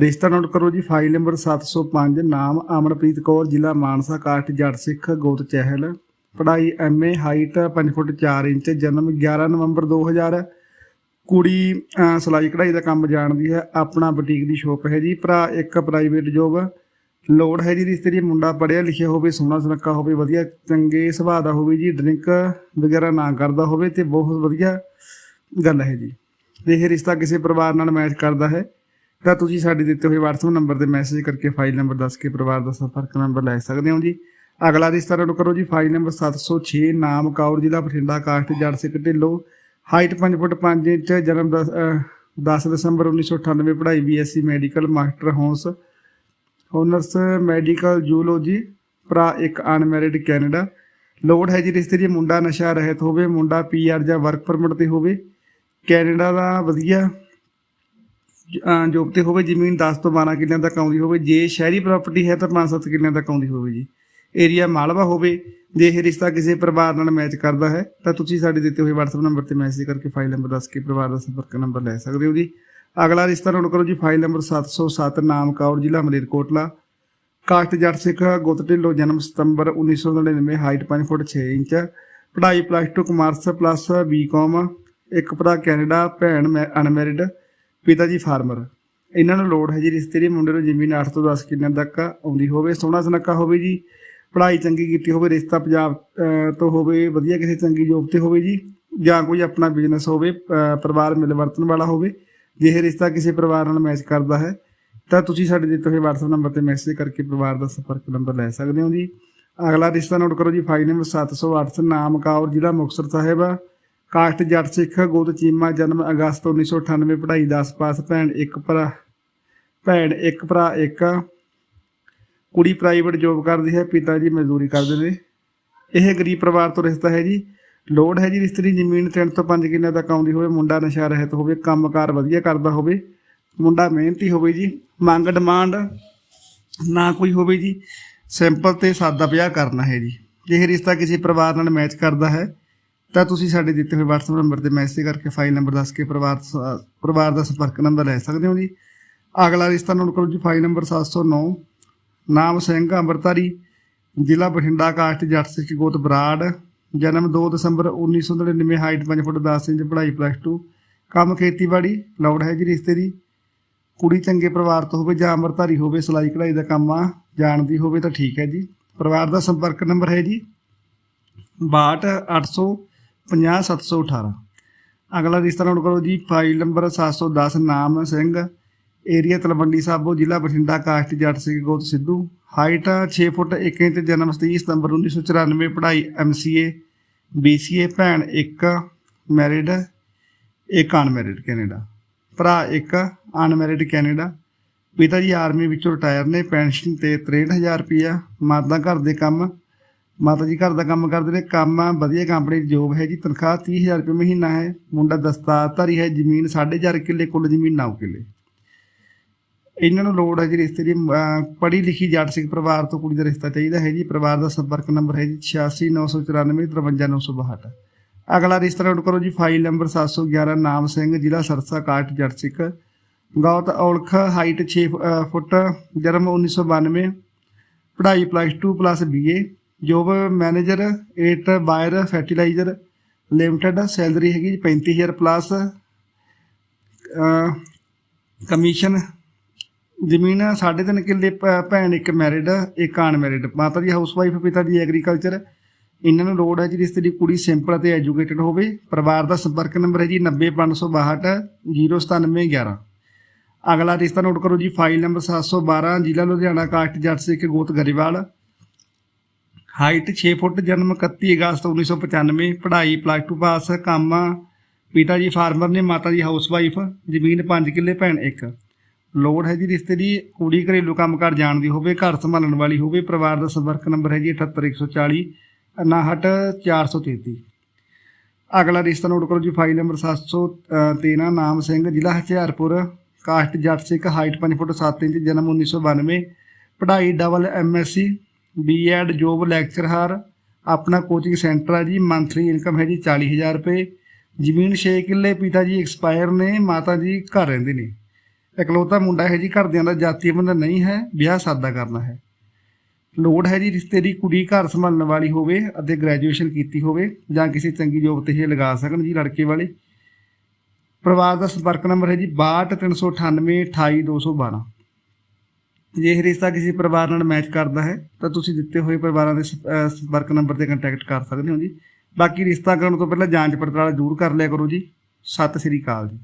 ਰਿਸ਼ਤਾ ਨੋਟ ਕਰੋ ਜੀ ਫਾਈਲ ਨੰਬਰ 705 ਨਾਮ ਅਮਨਪ੍ਰੀਤ ਕੌਰ ਜ਼ਿਲ੍ਹਾ ਮਾਨਸਾ ਕਾਸਟ ਜੱਟ ਸਿੱਖ ਗੋਤ ਚਹਿਲ। ਪੜ੍ਹਾਈ ਐਮਏ ਹਾਈਟ 5 ਫੁੱਟ 4 ਇੰਚ ਜਨਮ 11 ਨਵੰਬਰ 2000 ਕੁੜੀ ਅਹ, ਸਿਲਾਈ ਕਢਾਈ ਦਾ ਕੰਮ ਜਾਣਦੀ ਹੈ ਆਪਣਾ ਬੁਟੀਕ ਦੀ ਸ਼ੋਪ ਹੈ ਜੀ। ਭਰਾ ਇੱਕ ਪ੍ਰਾਈਵੇਟ ਜੋਬ ਲੋੜ ਹੈ ਜੀ ਰਿਸ਼ਤੇ ਦੀ ਮੁੰਡਾ ਪੜ੍ਹਿਆ ਲਿਖਿਆ ਹੋਵੇ ਸੋਹਣਾ ਸੁਨੱਖਾ ਹੋਵੇ ਵਧੀਆ ਚੰਗੇ ਸੁਭਾਅ ਦਾ ਹੋਵੇ ਜੀ ਡਰਿੰਕ ਵਗੈਰਾ ਨਾ ਕਰਦਾ ਹੋਵੇ ਤੇ ਬਹੁਤ ਵਧੀਆ ਗੱਲ ਹੈ ਜੀ। ਇਹ ਰਿਸ਼ਤਾ ਕਿਸੇ ਪਰਿਵਾਰ ਨਾਲ ਮੈਚ ਕਰਦਾ ਹੈ। ਤਾਂ ਤੁਸੀਂ ਸਾਡੇ ਦਿੱਤੇ ਹੋਏ WhatsApp ਨੰਬਰ ਤੇ ਮੈਸੇਜ ਕਰਕੇ ਫਾਈਲ ਨੰਬਰ ਦੱਸ ਕੇ ਪਰਿਵਾਰ ਦਾ ਸੰਪਰਕ ਨੰਬਰ ਲੈ ਸਕਦੇ ਹੋ ਜੀ। ਅਗਲਾ ਰਿਸ਼ਤਾ ਨੋਟ ਕਰੋ ਜੀ ਫਾਈਲ ਨੰਬਰ 706 ਨਾਮ ਕੌਰ ਜ਼ਿਲ੍ਹਾ Bathinda caste Jat Sikh, Dhillon. Height 5 foot 5 inch, ਜਨਮ 10 ਦਸੰਬਰ 1998 ਪੜ੍ਹਾਈ BSc medical master hons honours medical zoology ਭਰਾ ਇੱਕ ਅਨਮੈਰਿਡ ਕੈਨੇਡਾ ਲੋੜ ਹੈ ਜੀ ਰਿਸ਼ਤੇ ਦੀ, ਮੁੰਡਾ ਨਸ਼ਾ ਰਹਿਤ ਹੋਵੇ, ਮੁੰਡਾ ਪੀਆਰ ਜਾਂ ਵਰਕ ਪਰਮਿਟ ਤੇ ਹੋਵੇ। ਕੈਨੇਡਾ ਦਾ ਵਧੀਆ ਜੋਬ ਤੇ ਹੋਵੇ, ਜ਼ਮੀਨ 10 ਤੋਂ 12 ਕਿੱਲਿਆਂ ਤੱਕ ਆਉਂਦੀ ਹੋਵੇ, ਜੇ ਸ਼ਹਿਰੀ ਪ੍ਰਾਪਰਟੀ ਹੈ ਤਾਂ 5-7 ਕਿੱਲਿਆਂ ਤੱਕ ਆਉਂਦੀ ਹੋਵੇ ਜੀ। ਏਰੀਆ ਮਾਲਵਾ ਹੋਵੇ, ਜੇ ਇਹ ਰਿਸ਼ਤਾ ਕਿਸੇ ਪਰਿਵਾਰ ਨਾਲ ਮੈਚ ਕਰਦਾ ਹੈ, ਤਾਂ ਤੁਸੀਂ ਸਾਡੇ ਦਿੱਤੇ ਹੋਏ WhatsApp ਨੰਬਰ ਤੇ ਮੈਸੇਜ ਕਰਕੇ ਫਾਈਲ ਨੰਬਰ ਦੱਸ ਕੇ ਪਰਿਵਾਰ ਦਾ ਸੰਪਰਕ ਨੰਬਰ ਲੈ ਸਕਦੇ ਹੋ ਜੀ। ਅਗਲਾ ਰਿਸ਼ਤਾ ਨੋਟ ਕਰੋ ਜੀ ਫਾਈਲ ਨੰਬਰ 707 ਨਾਮ ਕੌਰ, ਜ਼ਿਲ੍ਹਾ ਮਲੇਰਕੋਟਲਾ ਕਾਸਟ ਜੱਟ ਸਿੱਖ ਗੁੱਤ ਢਿੱਲੋਂ, ਜਨਮ ਸਤੰਬਰ 1999 ਹਾਈਟ 5 ਫੁੱਟ 6 ਇੰਚ। ਪੜ੍ਹਾਈ ਪਲੱਸ 2 ਕਮਰਸ ਪਲੱਸ ਬੀਕਾਮ ਇੱਕ ਭਰਾ ਕੈਨੇਡਾ, ਭੈਣ ਅਨਮੈਰਿਡ। ਪਿਤਾ ਜੀ ਫਾਰਮਰ। ਇਹਨਾਂ ਨੂੰ ਲੋੜ ਹੈ ਜੀ ਰਿਸ਼ਤੇ ਦੇ ਮੁੰਡੇ ਨੂੰ ਜ਼ਮੀਨ 8 ਤੋਂ 10 ਕਿੱਲਿਆਂ ਤੱਕ ਆਉਂਦੀ ਹੋਵੇ, ਸੋਹਣਾ ਸੁਨੱਖਾ ਹੋਵੇ ਜੀ, ਪੜ੍ਹਾਈ ਚੰਗੀ ਕੀਤੀ ਹੋਵੇ, ਰਿਸ਼ਤਾ ਪੰਜਾਬ ਤੋਂ ਹੋਵੇ, ਵਧੀਆ ਕਿਸੇ ਚੰਗੀ ਜੋਬ ਤੇ ਹੋਵੇ ਜੀ, ਜਾਂ ਕੋਈ ਆਪਣਾ ਬਿਜ਼ਨਸ ਹੋਵੇ ਪਰਿਵਾਰ ਮਿਲ ਵਰਤਣ ਵਾਲਾ ਹੋਵੇ, ਜੇ ਇਹ ਰਿਸ਼ਤਾ ਕਿਸੇ ਪਰਿਵਾਰ ਨਾਲ ਮੈਚ ਕਰਦਾ ਹੈ, ਤਾਂ ਤੁਸੀਂ ਸਾਡੇ ਦਿੱਤੇ ਹੋਏ WhatsApp ਨੰਬਰ ਤੇ ਮੈਸੇਜ ਕਰਕੇ ਪਰਿਵਾਰ ਦਾ ਸੰਪਰਕ ਨੰਬਰ ਲੈ ਸਕਦੇ ਹੋ ਜੀ। ਅਗਲਾ ਰਿਸ਼ਤਾ ਨੋਟ ਕਰੋ ਜੀ ਫਾਈਲ ਨੰਬਰ 708 ਨਾਮ ਕੌਰ ਜ਼ਿਲ੍ਹਾ ਮੁਕਤਸਰ ਸਾਹਿਬ। ਕਾਸਟ ਜੱਟ ਸਿੱਖ ਗੋਤ ਚੀਮਾ ਜਨਮ ਅਗਸਤ 1998 ਪੜ੍ਹਾਈ 10 ਪਾਸ, ਭੈਣ ਇੱਕ ਭਰਾ, ਭੈਣ ਇੱਕ ਭਰਾ, ਇੱਕ ਕੁੜੀ ਪ੍ਰਾਈਵੇਟ ਜੋਬ ਕਰਦੀ ਹੈ, ਪਿਤਾ ਜੀ ਮਜ਼ਦੂਰੀ ਕਰਦੇ ਨੇ। ਇਹ ਗਰੀਬ ਪਰਿਵਾਰ ਤੋਂ ਰਿਸ਼ਤਾ ਹੈ ਜੀ। ਲੋੜ ਹੈ ਜੀ ਰਿਸ਼ਤਰੀ ਜ਼ਮੀਨ 3 ਤੋਂ 5 ਕਿੱਲੇ ਤੱਕ ਆਉਂਦੀ ਹੋਵੇ, ਮੁੰਡਾ ਨਸ਼ਾ ਰਹਿਤ ਹੋਵੇ, ਕੰਮਕਾਰ ਵਧੀਆ ਕਰਦਾ ਹੋਵੇ, ਮੁੰਡਾ ਮਿਹਨਤੀ ਹੋਵੇ ਜੀ, ਮੰਗ ਡਿਮਾਂਡ ਨਾ ਕੋਈ ਹੋਵੇ ਜੀ ਸਿੰਪਲ ਤੇ ਸਾਦਾ ਵਿਆਹ ਕਰਨਾ ਹੈ ਜੀ। ਇਹ ਰਿਸ਼ਤਾ ਕਿਸੇ ਪਰਿਵਾਰ ਨਾਲ ਮੈਚ ਕਰਦਾ ਹੈ। ਤਾਂ ਤੁਸੀਂ ਸਾਡੇ ਦਿੱਤੇ ਹੋਏ WhatsApp ਨੰਬਰ ਤੇ ਮੈਸੇਜ ਕਰਕੇ ਫਾਈਲ ਨੰਬਰ ਦੱਸ ਕੇ ਪਰਿਵਾਰ ਪਰਿਵਾਰ ਦਾ ਸੰਪਰਕ ਨੰਬਰ ਲੈ ਸਕਦੇ ਹੋ ਜੀ। ਅਗਲਾ ਰਿਸ਼ਤਾ ਨੋਟ ਕਰੋ ਜੀ ਫਾਈਲ ਨੰਬਰ 709 ਨਾਮ ਸਿੰਘ, ਅੰਮ੍ਰਿਤਧਾਰੀ, ਜ਼ਿਲ੍ਹਾ ਬਠਿੰਡਾ ਕਾਸਟ ਜੱਟ ਸਿੱਖ ਗੋਤ ਬਰਾੜ, ਜਨਮ 2 ਦਸੰਬਰ 1999 ਹਾਈਟ 5 ਫੁੱਟ 10 ਇੰਚ, ਪੜ੍ਹਾਈ ਪਲੱਸ 2 ਕੰਮ ਖੇਤੀਬਾੜੀ, ਲੋੜ ਹੈ ਜੀ ਰਿਸ਼ਤੇ ਦੀ। ਕੁੜੀ ਚੰਗੇ ਪਰਿਵਾਰ ਤੋਂ ਹੋਵੇ ਜਾਂ ਅੰਮ੍ਰਿਤਧਾਰੀ ਹੋਵੇ, ਸਿਲਾਈ ਕਢਾਈ ਦਾ ਕੰਮ ਆ, ਜਾਣਦੀ ਹੋਵੇ ਤਾਂ ਠੀਕ ਹੈ ਜੀ। ਪਰਿਵਾਰ ਦਾ ਸੰਪਰਕ ਨੰਬਰ ਹੈ ਜੀ 62850718 ਅਗਲਾ ਰਿਸ਼ਤਾ ਨੋਟ ਕਰੋ ਜੀ ਫਾਈਲ ਨੰਬਰ 710 ਨਾਮ ਸਿੰਘ ਏਰੀਆ ਤਲਵੰਡੀ ਸਾਬੋ, ਜ਼ਿਲ੍ਹਾ ਬਠਿੰਡਾ ਕਾਸਟ ਜੱਟ ਸਿੰਘ ਗੋਤ ਸਿੱਧੂ। ਹਾਈਟ 6 ਫੁੱਟ 1 ਇੰਚ, ਜਨਮ 30 ਸਤੰਬਰ 1994 ਪੜ੍ਹਾਈ ਐਮਸੀਏ ਬੀਸੀਏ ਭੈਣ ਇੱਕ ਮੈਰਿਡ ਇੱਕ ਅਨਮੈਰਿਡ ਕੈਨੇਡਾ ਭਰਾ ਇੱਕ ਅਨਮੈਰਿਡ ਕੈਨੇਡਾ ਪਿਤਾ ਜੀ ਆਰਮੀ ਵਿੱਚੋਂ ਰਿਟਾਇਰ ਨੇ, ਪੈਨਸ਼ਨ ਤੇ 63000 ਰੁਪਇਆ ਮਾਤਾ ਘਰ ਦੇ ਕੰਮ ਮਾਤਾ ਜੀ ਘਰ ਦਾ ਕੰਮ ਕਰਦੇ ਨੇ, ਕੰਮ ਆ, ਵਧੀਆ ਕੰਪਨੀ ਦੀ ਜੋਬ ਹੈ ਜੀ ਤਨਖਾਹ 30000 ਰੁਪਏ ਮਹੀਨਾ ਹੈ, ਮੁੰਡਾ ਦਸਤਾਰਧਾਰੀ ਹੈ, ਜ਼ਮੀਨ 4.5 ਕਿੱਲੇ, ਕੁੱਲ ਜ਼ਮੀਨ 9 ਕਿੱਲੇ। ਇਹਨਾਂ ਨੂੰ ਲੋੜ ਹੈ ਜੀ ਰਿਸ਼ਤੇ ਦੀ ਪੜ੍ਹੀ ਲਿਖੀ ਜੱਟ ਸਿੱਖ ਪਰਿਵਾਰ ਤੋਂ ਕੁੜੀ ਦਾ ਰਿਸ਼ਤਾ ਚਾਹੀਦਾ ਹੈ ਜੀ, ਪਰਿਵਾਰ ਦਾ ਸੰਪਰਕ ਨੰਬਰ ਹੈ ਜੀ 8694 53962 ਅਗਲਾ ਰਿਸ਼ਤਾ ਨੋਟ ਕਰੋ ਜੀ, ਫਾਈਲ ਨੰਬਰ 711 ਨਾਮ ਸਿੰਘ, ਜ਼ਿਲ੍ਹਾ ਸਰਸਾ ਕਾਟ ਜੱਟ ਸਿੱਖ। ਗੌਤ ਔਲਖ, ਹਾਈਟ 6 ਫੁੱਟ, ਜਨਮ 1992 ਪੜ੍ਹਾਈ plus 2 plus BA job manager 8 Bayer, fertiliser, limited, salary ਹੈਗੀ ਜੀ 35000 ਪਲੱਸ ਕਮਿਸ਼ਨ, ਜ਼ਮੀਨ ਸਾਢੇ ਤਿੰਨ ਕਿੱਲੇ ਭ- ਭੈਣ ਇੱਕ ਮੈਰਿਡ ਇੱਕ ਅਨਮੈਰਿਡ ਮਾਤਾ ਜੀ ਹਾਊਸ ਵਾਈਫ ਪਿਤਾ ਜੀ ਐਗਰੀਕਲਚਰ ਇਹਨਾਂ ਨੂੰ ਲੋੜ ਹੈ ਜੀ ਰਿਸ਼ਤੇ ਦੀ ਕੁੜੀ ਸਿੰਪਲ ਅਤੇ ਐਜੂਕੇਟਡ ਹੋਵੇ। ਪਰਿਵਾਰ ਦਾ ਸੰਪਰਕ ਨੰਬਰ ਹੈ ਜੀ 90562 09711 ਅਗਲਾ ਰਿਸ਼ਤਾ ਨੋਟ ਕਰੋ ਜੀ, ਫਾਈਲ ਨੰਬਰ 712 ਜ਼ਿਲ੍ਹਾ ਲੁਧਿਆਣਾ, ਕਾਸਟ ਜੱਟ ਸਿੱਖ ਗੋਤ ਗਰੀਵਾਲ। ਹਾਈਟ 6 ਫੁੱਟ, ਜਨਮ 31 ਅਗਸਤ 1995 ਪੜ੍ਹਾਈ ਪਲੱਸ 2 ਪਾਸ ਕੰਮ ਪਿਤਾ ਜੀ ਫਾਰਮਰ ਨੇ, ਮਾਤਾ ਜੀ ਹਾਊਸਵਾਈਫ ਜ਼ਮੀਨ 5 ਕਿੱਲੇ, ਭੈਣ ਇੱਕ। ਲੋੜ ਹੈ ਜੀ ਰਿਸ਼ਤੇ ਦੀ, ਕੁੜੀ ਘਰੇਲੂ ਕੰਮਕਾਰ ਜਾਣਦੀ ਹੋਵੇ, ਘਰ ਸੰਭਾਲਣ ਵਾਲੀ ਹੋਵੇ, ਪਰਿਵਾਰ ਦਾ ਸੰਪਰਕ ਨੰਬਰ ਹੈ ਜੀ 78140 59433 ਅਗਲਾ ਰਿਸ਼ਤਾ ਨੋਟ ਕਰੋ ਜੀ ਫਾਈਲ ਨੰਬਰ 713 ਨਾਮ ਸਿੰਘ, ਜ਼ਿਲ੍ਹਾ ਹੁਸ਼ਿਆਰਪੁਰ ਕਾਸਟ ਜੱਟ ਸਿੱਖ ਹਾਈਟ 5 ਫੁੱਟ 7 ਇੰਚ, ਜਨਮ 1992 ਪੜ੍ਹਾਈ double MSc BEd job lecturer ਆਪਣਾ ਕੋਚਿੰਗ ਸੈਂਟਰ ਹੈ ਜੀ ਮੰਥਲੀ ਇਨਕਮ ਹੈ ਜੀ 40000 ਰੁਪਏ। ਜ਼ਮੀਨ 6 ਕਿੱਲੇ ਪਿਤਾ ਜੀ ਐਕਸਪਾਇਰ ਨੇ ਮਾਤਾ ਜੀ ਘਰ ਰਹਿੰਦੇ ਨੇ। ਇਕਲੌਤਾ ਮੁੰਡਾ ਹੈ ਜੀ, ਘਰਦਿਆਂ ਦਾ ਜਾਤੀ ਬੰਧਨ ਨਹੀਂ ਹੈ, ਵਿਆਹ ਸਾਦਾ ਕਰਨਾ ਹੈ। ਲੋੜ ਹੈ ਜੀ ਰਿਸ਼ਤੇ ਦੀ ਕੁੜੀ ਘਰ ਸੰਭਾਲਣ ਵਾਲੀ ਹੋਵੇ ਅਤੇ ਗ੍ਰੈਜੂਏਸ਼ਨ ਕੀਤੀ ਹੋਵੇ, ਜਾਂ ਕਿਸੇ ਚੰਗੀ ਜੋਬ ਤੇ ਇਹ ਲਗਾ ਸਕਣ ਜੀ ਲੜਕੇ ਵਾਲੇ। ਪਰਿਵਾਰ ਦਾ ਸੰਪਰਕ ਨੰਬਰ ਹੈ ਜੀ 6239 28212 ਜੇ ਇਹ ਰਿਸ਼ਤਾ ਕਿਸੇ ਪਰਿਵਾਰ ਨਾਲ ਮੈਚ ਕਰਦਾ ਹੈ, ਤਾਂ ਤੁਸੀਂ ਦਿੱਤੇ ਹੋਏ ਪਰਿਵਾਰਾਂ ਦੇ ਸੰਪ- ਸੰਪਰਕ ਨੰਬਰ ਤੇ ਕੰਟੈਕਟ ਕਰ ਸਕਦੇ ਹੋ ਜੀ। ਬਾਕੀ ਰਿਸ਼ਤਾ ਕਰਨ ਤੋਂ ਪਹਿਲਾਂ ਜਾਂਚ ਪੜਤਾਲ ਜ਼ਰੂਰ ਕਰ ਲਿਆ ਕਰੋ ਜੀ। ਸਤਿ ਸ੍ਰੀ ਅਕਾਲ ਜੀ।